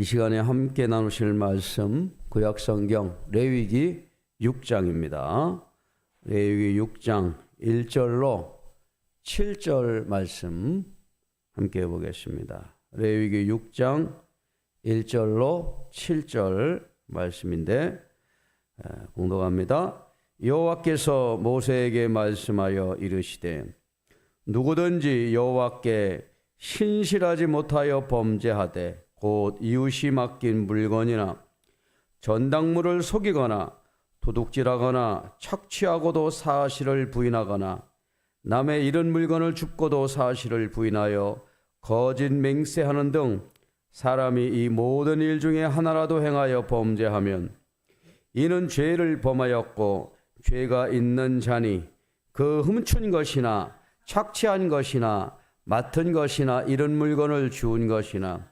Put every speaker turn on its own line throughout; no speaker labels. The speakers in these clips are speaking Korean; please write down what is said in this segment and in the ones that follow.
이 시간에 함께 나누실 말씀 구약성경 레위기 6장입니다. 레위기 6장 1절로 7절 말씀 함께 보겠습니다. 레위기 6장 1절로 7절 말씀인데 에, 공독합니다. 여호와께서 모세에게 말씀하여 이르시되 누구든지 여호와께 신실하지 못하여 범죄하되 곧 이웃이 맡긴 물건이나 전당물을 속이거나 도둑질하거나 착취하고도 사실을 부인하거나 남의 이런 물건을 줍고도 사실을 부인하여 거짓 맹세하는 등 사람이 이 모든 일 중에 하나라도 행하여 범죄하면 이는 죄를 범하였고 죄가 있는 자니 그 훔친 것이나 착취한 것이나 맡은 것이나 이런 물건을 주운 것이나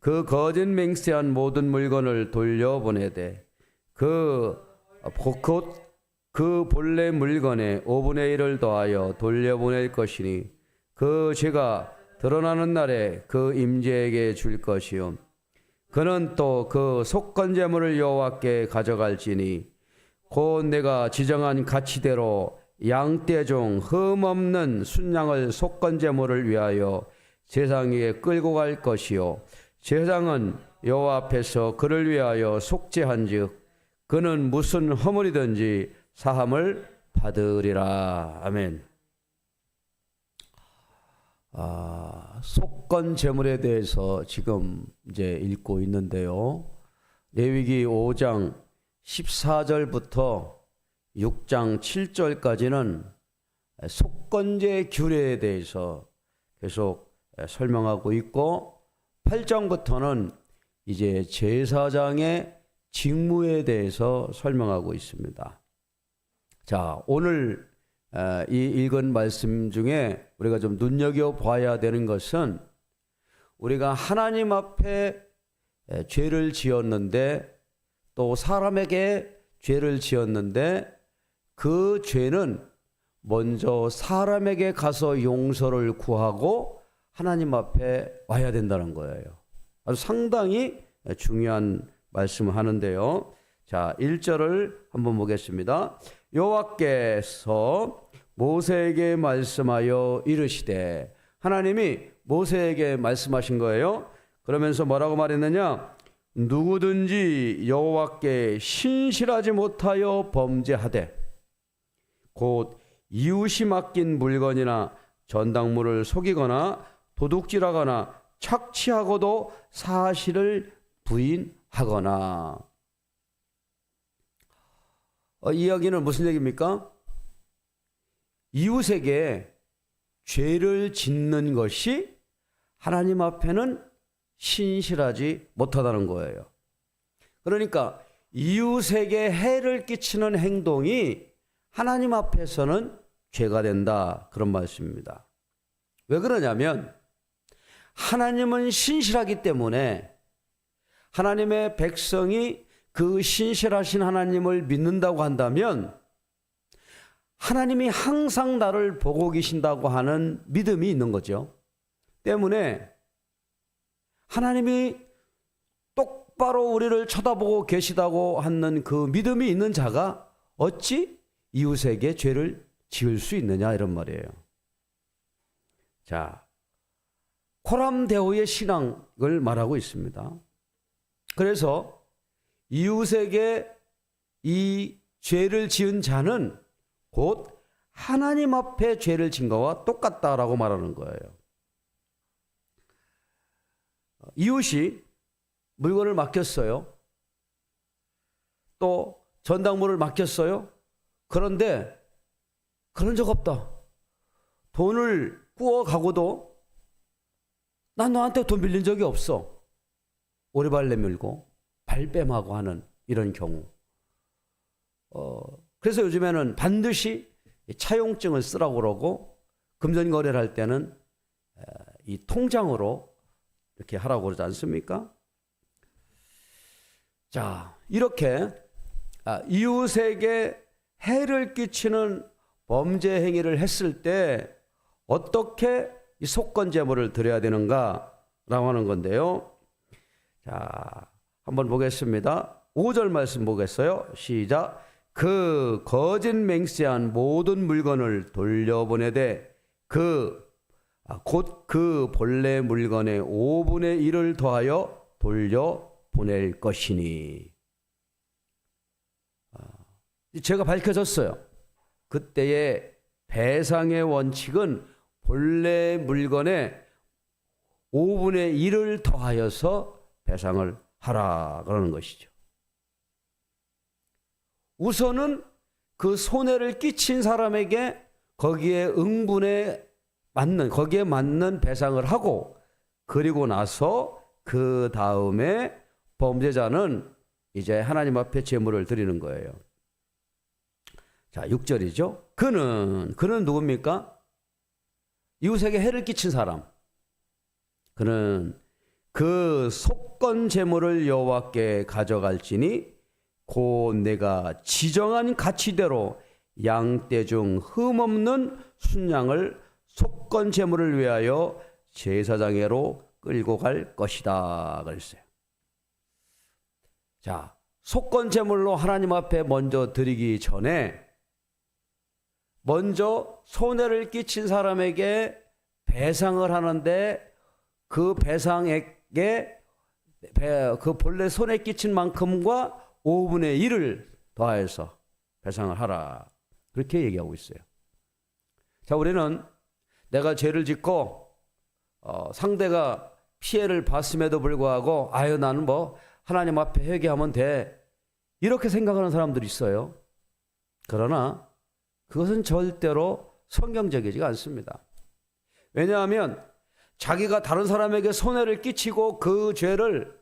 그 거짓 맹세한 모든 물건을 돌려보내되 그곧그 본래 물건의 5분의 1을 더하여 돌려보낼 것이니 그 죄가 드러나는 날에 그 임재에게 줄 것이요 그는 또 그 속건 제물을 여호와께 가져갈지니 곧 내가 지정한 가치대로 양떼 중 흠없는 순양을 속건 제물을 위하여 제상 위에 끌고 갈 것이요 제상은 여호와 앞에서 그를 위하여 속죄한즉 그는 무슨 허물이든지 사함을 받으리라 아멘. 아, 속건 제물에 대해서 지금 이제 읽고 있는데요. 레위기 5장 14절부터 6장 7절까지는 속건제 규례에 대해서 계속 설명하고 있고 8장부터는 이제 제사장의 직무에 대해서 설명하고 있습니다. 자, 오늘 어, 이 읽은 말씀 중에 우리가 좀 눈여겨 봐야 되는 것은 우리가 하나님 앞에 죄를 지었는데 또 사람에게 죄를 지었는데 그 죄는 먼저 사람에게 가서 용서를 구하고 하나님 앞에 와야 된다는 거예요. 아주 상당히 중요한 말씀을 하는데요. 자, 1절을 한번 보겠습니다. 여호와께서 모세에게 말씀하여 이르시되 하나님이 모세에게 말씀하신 거예요. 그러면서 뭐라고 말했느냐? 누구든지 여호와께 신실하지 못하여 범죄하되 곧 이웃이 맡긴 물건이나 전당물을 속이거나 도둑질하거나 착취하고도 사실을 부인하거나 어, 이 이야기는 무슨 얘기입니까? 이웃에게 죄를 짓는 것이 하나님 앞에는 신실하지 못하다는 거예요. 그러니까 이웃에게 해를 끼치는 행동이 하나님 앞에서는 죄가 된다. 그런 말씀입니다. 왜 그러냐면 하나님은 신실하기 때문에 하나님의 백성이 그 신실하신 하나님을 믿는다고 한다면 하나님이 항상 나를 보고 계신다고 하는 믿음이 있는 거죠. 때문에 하나님이 똑바로 우리를 쳐다보고 계시다고 하는 그 믿음이 있는 자가 어찌 이웃에게 죄를 지을 수 있느냐 이런 말이에요. 자, 코람데오의 신앙을 말하고 있습니다. 그래서 이웃에게 이 죄를 지은 자는 곧 하나님 앞에 죄를 진 거와 똑같다라고 말하는 거예요. 이웃이 물건을 맡겼어요. 또 전당물을 맡겼어요. 그런데 그런 적 없다. 돈을 꾸어 가고도 난 너한테 돈 빌린 적이 없어. 오래발 내밀고 발뺌하고 하는 이런 경우. 어, 그래서 요즘에는 반드시 차용증을 쓰라고 그러고 금전 거래를 할 때는 이 통장으로 이렇게 하라고 그러지 않습니까? 자, 이렇게 아, 이웃에게 해를 끼치는 범죄 행위를 했을 때 어떻게 이 속건 제물을 드려야 되는가라고 하는 건데요. 자, 한번 보겠습니다. 5절 말씀 보겠어요. 시작. 그 거짓 맹세한 모든 물건을 돌려보내되 그 곧 그 본래 물건의 5분의 1을 더하여 돌려보낼 것이니. 아, 제가 밝혀졌어요. 그때의 배상의 원칙은 본래 물건의 5분의 1을 더하여서 배상을 하라 그러는 것이죠. 우선은 그 손해를 끼친 사람에게 거기에 응분에 맞는 거기에 맞는 배상을 하고 그리고 나서 그 다음에 범죄자는 이제 하나님 앞에 제물을 드리는 거예요. 자, 6절이죠. 그는 그는 누굽니까? 이웃에게 해를 끼친 사람. 그는 그 속건 제물을 여호와께 가져갈지니 곧 내가 지정한 가치대로 양떼 중 흠없는 순양을 속건 제물을 위하여 제사장에로 끌고 갈 것이다 그랬어요. 자, 속건 제물로 하나님 앞에 먼저 드리기 전에 먼저 손해를 끼친 사람에게 배상을 하는데 그 배상액에 그 본래 손해 끼친 만큼과 5분의 1을 더하여서 배상을 하라. 그렇게 얘기하고 있어요. 자, 우리는 내가 죄를 짓고 어, 상대가 피해를 봤음에도 불구하고 아유 나는 뭐 하나님 앞에 회개하면 돼. 이렇게 생각하는 사람들이 있어요. 그러나 그것은 절대로 성경적이지가 않습니다. 왜냐하면 자기가 다른 사람에게 손해를 끼치고 그 죄를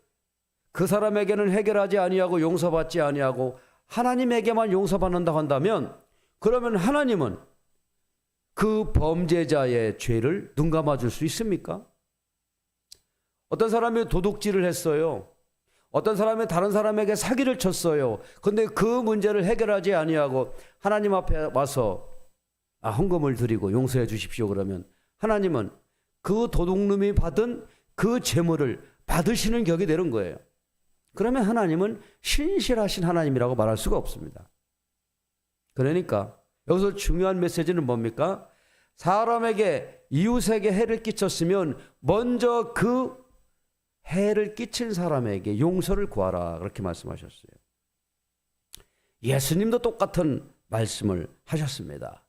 그 사람에게는 해결하지 아니하고 용서받지 아니하고 하나님에게만 용서받는다 한다면 그러면 하나님은 그 범죄자의 죄를 눈 감아 줄 수 있습니까? 어떤 사람이 도둑질을 했어요. 어떤 사람이 다른 사람에게 사기를 쳤어요. 근데 그 문제를 해결하지 아니하고 하나님 앞에 와서 아, 헌금을 드리고 용서해 주십시오 그러면 하나님은 그 도둑놈이 받은 그 재물을 받으시는 격이 되는 거예요. 그러면 하나님은 신실하신 하나님이라고 말할 수가 없습니다. 그러니까 여기서 중요한 메시지는 뭡니까? 사람에게 이웃에게 해를 끼쳤으면 먼저 그 해를 끼친 사람에게 용서를 구하라 그렇게 말씀하셨어요. 예수님도 똑같은 말씀을 하셨습니다.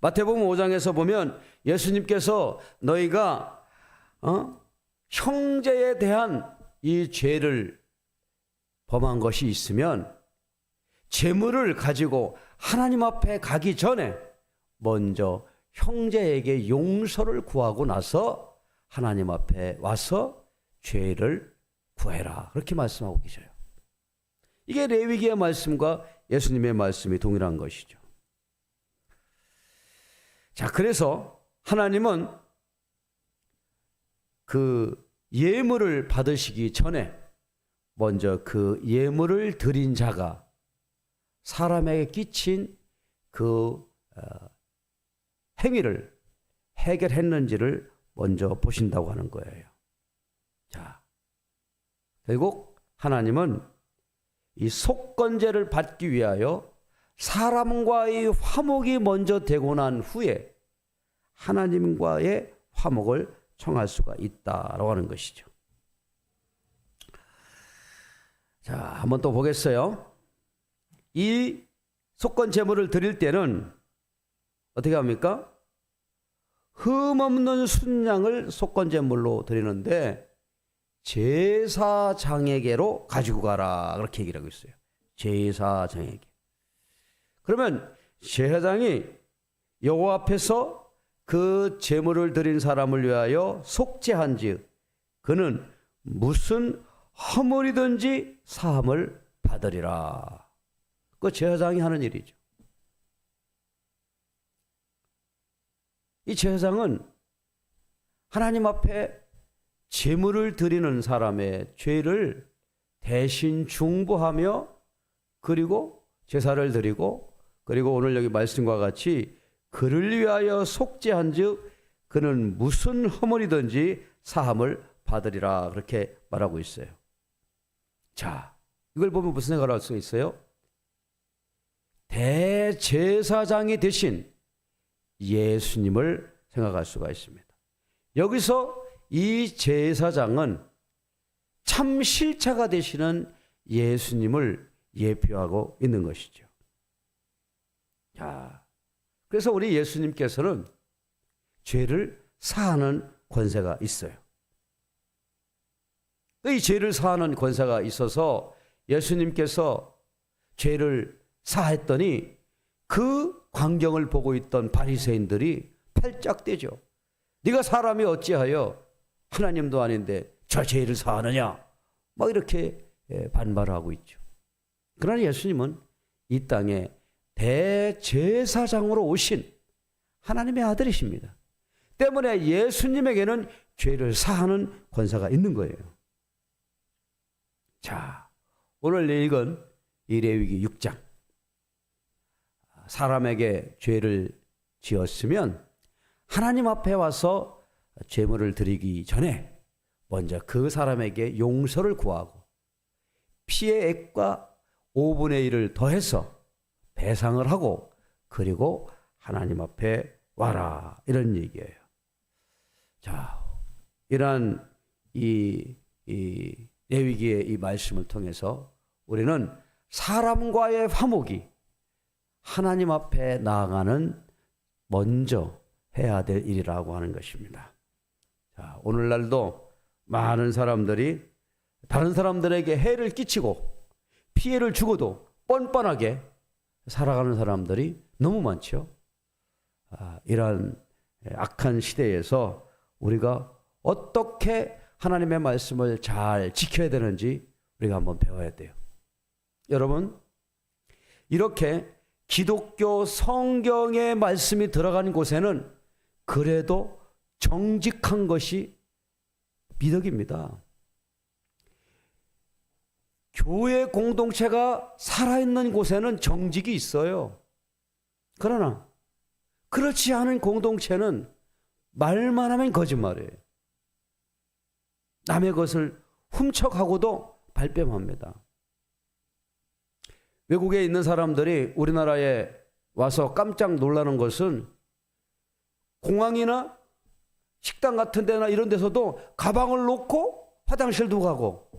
마태복음 5장에서 보면 예수님께서 너희가 어? 형제에 대한 이 죄를 범한 것이 있으면 재물을 가지고 하나님 앞에 가기 전에 먼저 형제에게 용서를 구하고 나서 하나님 앞에 와서 죄를 구해라. 그렇게 말씀하고 계셔요. 이게 레위기의 말씀과 예수님의 말씀이 동일한 것이죠. 자, 그래서 하나님은 그 예물을 받으시기 전에 먼저 그 예물을 드린 자가 사람에게 끼친 그 어, 행위를 해결했는지를 먼저 보신다고 하는 거예요. 자, 결국 하나님은 이 속건제를 받기 위하여 사람과의 화목이 먼저 되고 난 후에 하나님과의 화목을 청할 수가 있다라고 하는 것이죠. 자, 한번 또 보겠어요. 이 속건 제물을 드릴 때는 어떻게 합니까? 흠 없는 순양을 속건 제물로 드리는데 제사장에게로 가지고 가라 그렇게 얘기를 하고 있어요. 제사장에게. 그러면 제사장이 여호와 앞에서 그 제물을 드린 사람을 위하여 속죄한즉 그는 무슨 허물이든지 사함을 받으리라. 그 제사장이 하는 일이죠. 이 제사장은 하나님 앞에 제물을 드리는 사람의 죄를 대신 중보하며 그리고 제사를 드리고 그리고 오늘 여기 말씀과 같이 그를 위하여 속죄한즉 그는 무슨 허물이든지 사함을 받으리라 그렇게 말하고 있어요. 자, 이걸 보면 무슨 생각을 할 수 있어요? 대제사장이 되신 예수님을 생각할 수가 있습니다. 여기서 이 제사장은 참 실체가 되시는 예수님을 예표하고 있는 것이죠. 자, 그래서 우리 예수님께서는 죄를 사하는 권세가 있어요. 이 죄를 사하는 권세가 있어서 예수님께서 죄를 사했더니 그 광경을 보고 있던 바리새인들이 팔짝 뛰죠. 네가 사람이 어찌하여 하나님도 아닌데 저 죄를 사하느냐? 막 이렇게 예, 반발을 하고 있죠. 그러나 예수님은 이 땅에 대제사장으로 오신 하나님의 아들이십니다. 때문에 예수님에게는 죄를 사하는 권세가 있는 거예요. 자, 오늘 읽은 이 레위기 6장. 사람에게 죄를 지었으면 하나님 앞에 와서 죄물을 드리기 전에 먼저 그 사람에게 용서를 구하고 피의 액과 5분의 1을 더해서 배상을 하고 그리고 하나님 앞에 와라 이런 얘기예요. 자, 이러한 이, 이 레위기의 이 말씀을 통해서 우리는 사람과의 화목이 하나님 앞에 나아가는 먼저 해야 될 일이라고 하는 것입니다. 자, 오늘날도 많은 사람들이 다른 사람들에게 해를 끼치고 피해를 주고도 뻔뻔하게 살아가는 사람들이 너무 많죠. 아, 이러한 악한 시대에서 우리가 어떻게 하나님의 말씀을 잘 지켜야 되는지 우리가 한번 배워야 돼요. 여러분, 이렇게 기독교 성경의 말씀이 들어간 곳에는 그래도 정직한 것이 미덕입니다. 교회 공동체가 살아있는 곳에는 정직이 있어요. 그러나 그렇지 않은 공동체는 말만 하면 거짓말이에요. 남의 것을 훔쳐가고도 발뺌합니다. 외국에 있는 사람들이 우리나라에 와서 깜짝 놀라는 것은 공항이나 식당 같은 데나 이런 데서도 가방을 놓고 화장실도 가고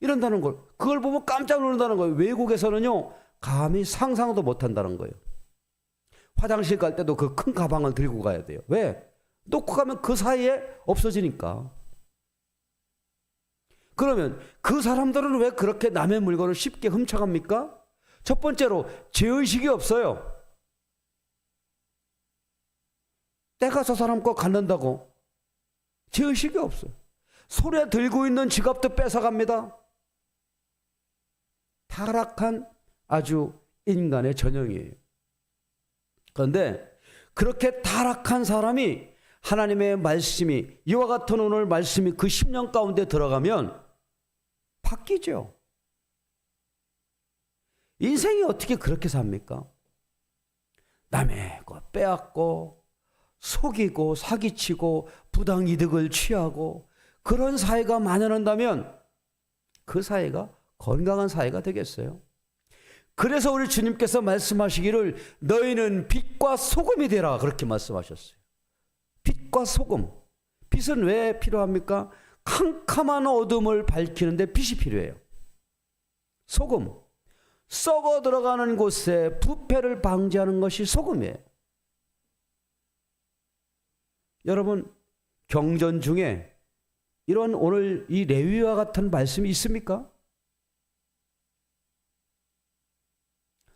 이런다는 걸 그걸 보면 깜짝 놀란다는 거예요. 외국에서는요 감히 상상도 못 한다는 거예요. 화장실 갈 때도 그 큰 가방을 들고 가야 돼요. 왜? 놓고 가면 그 사이에 없어지니까. 그러면 그 사람들은 왜 그렇게 남의 물건을 쉽게 훔쳐갑니까? 첫 번째로 죄의식이 없어요. 때가 저 사람 거 갖는다고 죄의식이 없어요. 손에 들고 있는 지갑도 뺏어갑니다. 타락한 아주 인간의 전형이에요. 그런데 그렇게 타락한 사람이 하나님의 말씀이 이와 같은 오늘 말씀이 그 10년 가운데 들어가면 바뀌죠. 인생이 어떻게 그렇게 삽니까? 남의 거 빼앗고 속이고 사기치고 부당 이득을 취하고 그런 사회가 만연한다면 그 사회가 건강한 사회가 되겠어요? 그래서 우리 주님께서 말씀하시기를 너희는 빛과 소금이 되라 그렇게 말씀하셨어요. 빛과 소금. 빛은 왜 필요합니까? 캄캄한 어둠을 밝히는데 빛이 필요해요. 소금. 썩어 들어가는 곳에 부패를 방지하는 것이 소금이에요. 여러분, 경전 중에 이런 오늘 이 레위와 같은 말씀이 있습니까?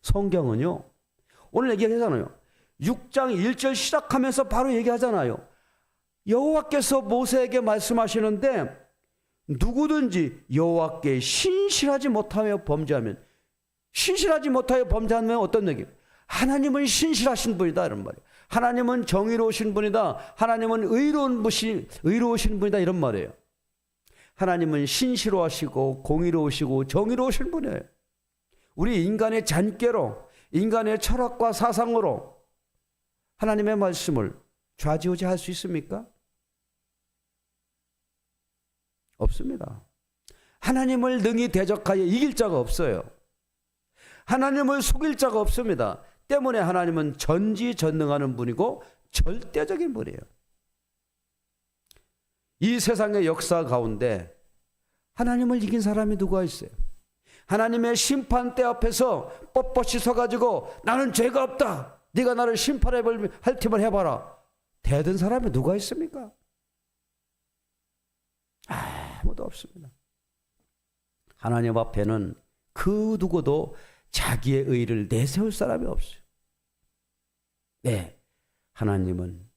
성경은요, 오늘 얘기하잖아요. 6장 1절 시작하면서 바로 얘기하잖아요. 여호와께서 모세에게 말씀하시는데 누구든지 여호와께 신실하지 못하며 범죄하면 신실하지 못하여 범죄하면 어떤 얘기? 하나님은 신실하신 분이다 이런 말이에요. 하나님은 정의로우신 분이다. 하나님은 의로운 분이 의로우신 분이다 이런 말이에요. 하나님은 신실하시고 공의로우시고 정의로우신 분이에요. 우리 인간의 잔꾀로 인간의 철학과 사상으로 하나님의 말씀을 좌지우지 할 수 있습니까? 없습니다. 하나님을 능히 대적하여 이길 자가 없어요. 하나님을 속일 자가 없습니다. 때문에 하나님은 전지전능하는 분이고 절대적인 분이에요. 이 세상의 역사 가운데 하나님을 이긴 사람이 누가 있어요? 하나님의 심판대 앞에서 뻣뻣이 서가지고 나는 죄가 없다. 네가 나를 심판해 할 팀을 해봐라. 대든 사람이 누가 있습니까? 아무도 없습니다. 하나님 앞에는 그 누구도 자기의 의를 내세울 사람이 없어요. 네. 하나님은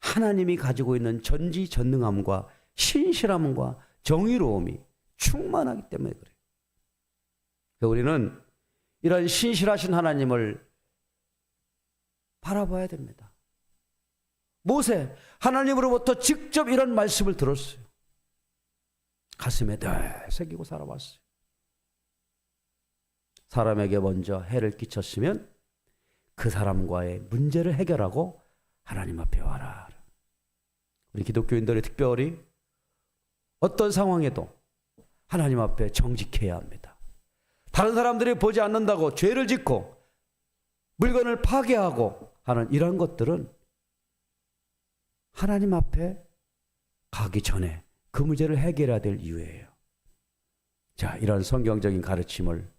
하나님이 가지고 있는 전지전능함과 신실함과 정의로움이 충만하기 때문에 그래요. 우리는 이런 신실하신 하나님을 바라봐야 됩니다. 모세 하나님으로부터 직접 이런 말씀을 들었어요. 가슴에 늘 새기고 살아왔어요. 사람에게 먼저 해를 끼쳤으면 그 사람과의 문제를 해결하고 하나님 앞에 와라. 우리 기독교인들이 특별히 어떤 상황에도 하나님 앞에 정직해야 합니다. 다른 사람들이 보지 않는다고 죄를 짓고 물건을 파괴하고 하는 이런 것들은 하나님 앞에 가기 전에 그 문제를 해결해야 될 이유예요. 자, 이런 성경적인 가르침을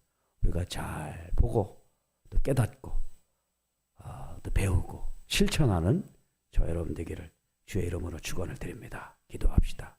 우리가 잘 보고 또 깨닫고 아, 또 배우고 실천하는 저 여러분 되기를 주의 이름으로 축원을 드립니다. 기도합시다.